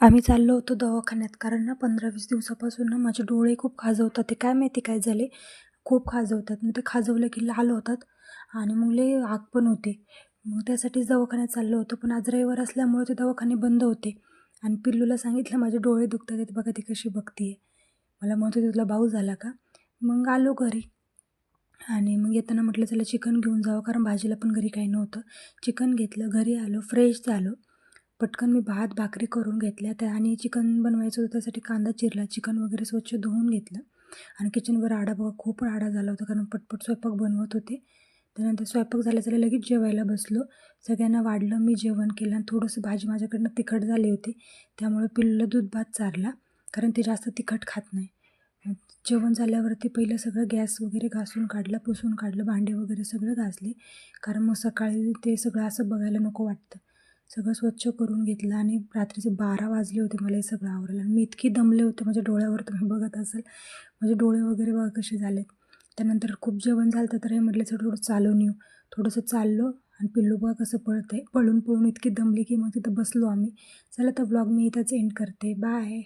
आम्ही चाललो होतो दवाखान्यात कारण ना पंधरा वीस दिवसापासून ना माझे डोळे खूप खाजवतात. ते काय माहिती काय झाले? खूप खाजवतात. मग ते खाजवलं की लाल होतात आणि मग लई आग पण होते. मग त्यासाठीच दवाखान्यात चाललो होतो पण आज रविवार असल्यामुळे ते दवाखाने बंद होते. आणि पिल्लूला सांगितलं माझे डोळे दुखतात आहेत बघा ती कशी बघते आहे मला म्हणत होती तुला भाऊ झाला का? मग आलो घरी. आणि मग येताना म्हटलं चला चिकन घेऊन जावं कारण भाजीला पण घरी काही नव्हतं. चिकन घेतलं घरी आलो फ्रेश झालो. पटकन मी भात भाकरी करून घेतल्या त्या आणि चिकन बनवायचं होतं त्यासाठी कांदा चिरला चिकन वगैरे स्वच्छ धुवून घेतलं. आणि किचनवर आडा बघा खूप आडा झाला होता कारण पटपट स्वयंपाक बनवत होते. त्यानंतर स्वयंपाक झाल्या झाल्या लगेच जेवायला बसलो. सगळ्यांना वाढलं मी जेवण केलं आणि थोडंसं भाजी माझ्याकडनं तिखट झाली होती. त्यामुळे पिल्लं दूध भात चारला कारण ते जास्त तिखट खात नाही. जेवण झाल्यावरती पहिलं सगळं गॅस वगैरे घासून काढलं पुसून काढलं भांडे वगैरे सगळं घासले. कारण मग सकाळी ते सगळं असं बघायला नको वाटतं. सगळं स्वच्छ करून घेतलं आणि रात्रीचे बारा वाजले होते मला हे सगळं आवरायला. आणि मी इतकी दमले होते माझ्या डोळ्यावर तुम्ही बघत असाल. माझे डोळे वगैरे बघा कसे झालेत. त्यानंतर खूप जेवण झालं तर हे म्हटलं सर थोडं चालून येऊ थोडंसं चाललो आणि पिल्लू बघा कसं पळतं आहे पळून पळून इतकी दमली की मग तिथं बसलो आम्ही. चला तर ब्लॉग मी इथंच एंड करते. बाय